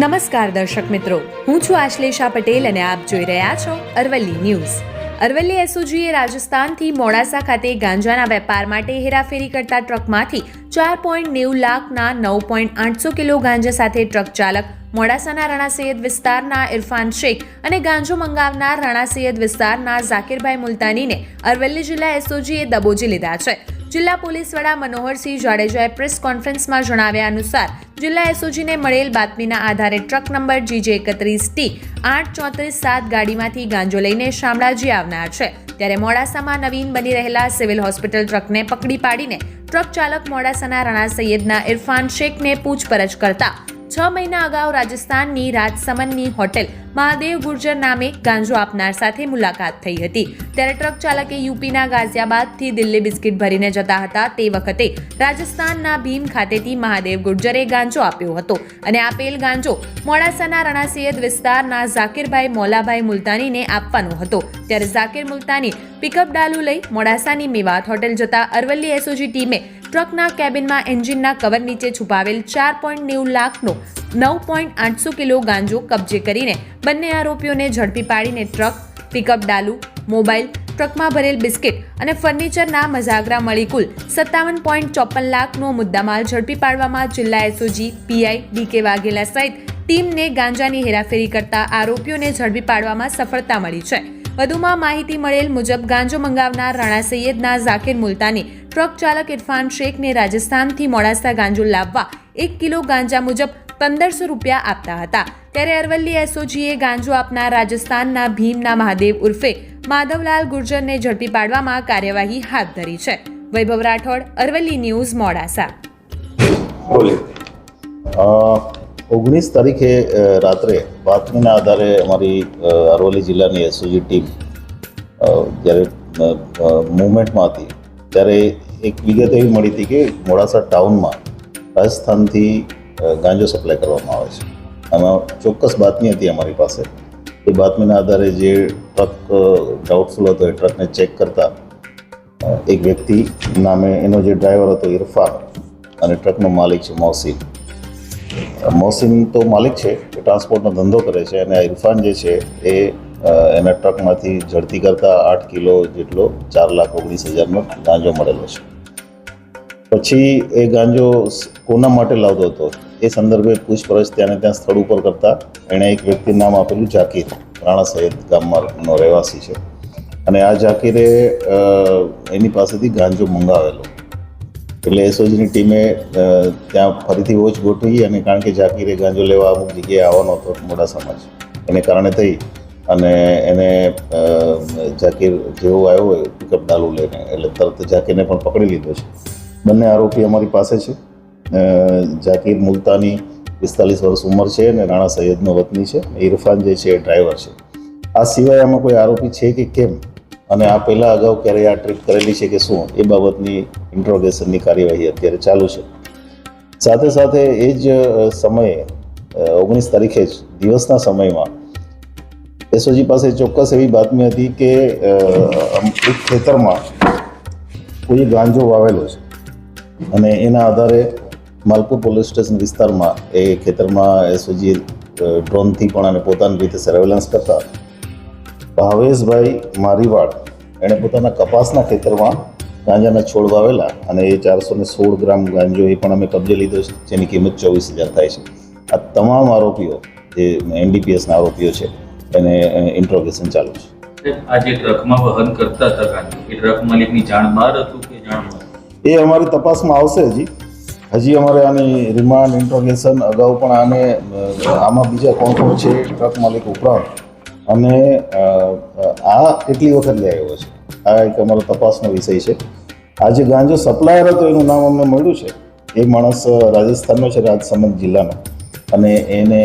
નમસ્કાર દર્શક મિત્રો. હું છું આશ્લેષા પટેલ અને આપ જોઈ રહ્યા છો અરવલ્લી ન્યૂઝ. અરવલ્લી એસઓજીએ રાજસ્થાનથી મોડાસા ખાતે ગાંજાના વેપાર માટે હેરાફેરી કરતા ટ્રકમાંથી ચાર પોઈન્ટ નેવું લાખના નવ પોઈન્ટ આઠસો કિલો ગાંજા સાથે ટ્રક ચાલક મોડાસાના રણા સૈયદ વિસ્તારના ઇરફાન શેખ અને ગાંજો મંગાવનાર રણા સૈયદ વિસ્તારના ઝાકિરભાઈ મુલતાનીને અરવલ્લી જિલ્લા એસઓજીએ દબોજી લીધા છે. જિલ્લા પોલીસ વડા મનોહરસિંહ જાડેજાએ પ્રેસ કોન્ફરન્સમાં જણાવ્યા અનુસાર, જિલ્લા એસઓજીને મળેલ બાતમીના આધારે ટ્રક નંબર જીજે એકત્રીસ ટી આઠ ચોત્રીસ સાત ગાડીમાંથી ગાંજો લઈને શામળાજી આવનાર છે. ત્યારે મોડાસામાં નવીન બની રહેલા સિવિલ હોસ્પિટલ ટ્રકને પકડી પાડીને ટ્રક ચાલક મોડાસાના રણા સૈયદના ઇરફાન શેખને પૂછપરછ કરતા, છ મહિના અગાઉ રાજસ્થાનની રાજસમનની હોટેલ મહાદેવ ગુર્જર નામે ગાંજો આપનાર સાથે મુલાકાત થઈ હતી. ત્યારે ટ્રક ચાલકે યુપીના ગાઝિયાબાદથી દિલ્હી બિસ્કિટ ભરીને જતા હતા તે વખતે રાજસ્થાનના ભીમ ખાતેથી મહાદેવ ગુર્જરે ગાંજો આપ્યો હતો અને આપેલ ગાંજો મોડાસાના રણાસિયદ વિસ્તારના ઝાકિરભાઈ મોલાભાઈ મુલતાનીને આપવાનો હતો. ત્યારે ઝાકિર મુલતાની પિકઅપ ડાલુ લઈ મોડાસાની મેવાત હોટેલ જતા અરવલ્લી એસઓજી ટીમે ટ્રકના કેબિનમાં એન્જિનના કવર નીચે છુપાવેલ ચાર પોઈન્ટ નેવું લાખનો નવ પોઈન્ટ આઠસો કિલો ગાંજો કબજે કરીને બંને આરોપીઓને ઝડપી પાડીને ટ્રક પિકઅપ ડાલુ, મોબાઈલ, ટ્રકમાં ભરેલ બિસ્કિટ અને ફર્નિચરના મજાગરા મળી કુલ સત્તાવન પોઈન્ટ ચોપન લાખનો મુદ્દામાલ ઝડપી પાડવામાં જિલ્લા એસઓજી પીઆઈ ડીકે વાઘેલા સહિત ટીમને ગાંજાની હેરાફેરી કરતા આરોપીઓને ઝડપી પાડવામાં સફળતા મળી છે. વધુમાં માહિતી મળેલ મુજબ ગાંજો મંગાવનાર રાણા સૈયદના ઝાકિર મુલતાની ટ્રક ચાલક ઇરફાન શેખને રાજસ્થાનથી મોડાસા ગાંજો લાવવા એક કિલો ગાંજા મુજબ પંદરસો રૂપિયા આપતા હતા. ત્યારે અરવલ્લી એસઓજીએ ગાંજો આપનાર રાજસ્થાનના ભીમના મહાદેવ ઉર્ફે માધવલાલ ગુર્જરને ઝડપી પાડવામાં કાર્યવાહી હાથ ધરી છે. વૈભવ રાઠોડ અરવલ્લી ન્યૂઝ મોડાસા. બોલે. ઓગણીસ તારીખે રાત્રે બાતમીના આધારે અમારી અરવલ્લી જિલ્લાની એસઓજી ટીમ જ્યારે મુવમેન્ટમાં હતી ત્યારે એક વિગત એવી મળી હતી કે મોડાસા ટાઉનમાં રાજસ્થાનથી ગાંજો સપ્લાય કરવામાં આવે છે. આમાં ચોક્કસ બાતમી હતી અમારી પાસે. એ બાતમીના આધારે જે ટ્રક ડાઉટફુલ હતો, એ ટ્રકને ચેક કરતા એક વ્યક્તિ નામે એનો જે ડ્રાઈવર હતો, ઇરફાન, અને ટ્રકનો માલિક છે મોહસિન. મોહસિન તો માલિક છે, એ ટ્રાન્સપોર્ટનો ધંધો કરે છે, અને આ ઇરફાન જે છે, એ એના ટ્રકમાંથી ઝડપી કરતા આઠ કિલો જેટલો ચાર લાખ ઓગણીસ હજારનો ગાંજો મળેલો છે. પછી એ ગાંજો કોના માટે લાવતો હતો? એ સંદર્ભે પૂછપરછ ત્યાંને ત્યાં સ્થળ ઉપર કરતા એણે એક વ્યક્તિનું નામ આપેલું જાકીર, રાણા સૈયદ ગામમાંનો રહેવાસી છે. અને આ જાકીરે એની પાસેથી ગાંજો મંગાવેલો. એટલે એસઓજીની ટીમે ત્યાં ફરીથી વોચ ગોઠવી અને કારણ કે જાકીરે ગાંજો લેવા અમુક જગ્યાએ આવવાનો હતો મોડાસામાં જ એને કારણે થઈ અને એને ઝાકીર જેવો આવ્યો હોય પિકઅપ ડાલુ લઈને. એટલે તરત જાકીરને પણ પકડી લીધો છે. બંને આરોપી અમારી પાસે છે. જાકીર મુલતાની પિસ્તાલીસ વર્ષ ઉંમર છે અને રાણા સૈયદનો વતની છે. ઇરફાન જે છે એ ડ્રાઈવર છે. આ સિવાય આમાં કોઈ આરોપી છે કે કેમ? અને આ પહેલાં અગાઉ ક્યારેય આ ટ્રીપ કરેલી છે કે શું? એ બાબતની ઇન્ટ્રોગેશનની કાર્યવાહી અત્યારે ચાલુ છે. સાથે સાથે એ જ સમયે ઓગણીસ તારીખે જ, દિવસના સમયમાં, એસઓજી પાસે ચોક્કસ એવી બાતમી હતી કે એક ખેતરમાં કોઈ ગાંજો વાવેલો છે. અને એના આધારે માલપુર પોલીસ સ્ટેશન વિસ્તારમાં એ ખેતરમાં એસઓજી ડ્રોનથી પણ અને પોતાની રીતે સર્વેલન્સ કરતા ભાવેશભાઈ મારીવાડ એણે પોતાના કપાસના ખેતરમાં ગાંજાના છોડ વાવેલા અને એ ચારસો ને સોળ ગ્રામ ગાંજો એ પણ અમે કબજે લીધો છે જેની કિંમત ચોવીસ હજાર થાય છે. આ તમામ આરોપીઓ જે એનડીપીએસના આરોપીઓ છે એને ઇન્ટ્રોગેશન ચાલુ છે. આ જે ટ્રકમાં વહન કરતા હતા ગાંજો એ ટ્રક માલિકની જાણ બહાર હતું કે જાણ એ અમારી તપાસમાં આવશે હજી. હજી અમારે આની રિમાન્ડ ઇન્ટ્રોગેશન અગાઉ પણ આને આમાં બીજા કોણ કોણ છે ટ્રક માલિક ઉપરાંત અને આ કેટલી વખત લઈ આવ્યો છે? આ એક અમારો તપાસનો વિષય છે. આ જે ગાંજો સપ્લાયર હતો એનું નામ અમને મળ્યું છે. એ માણસ રાજસ્થાનનો છે, રાજસમંદ જિલ્લાનો. અને એને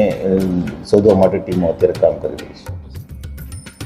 શોધવા માટે ટીમો અત્યારે કામ કરી રહી છે.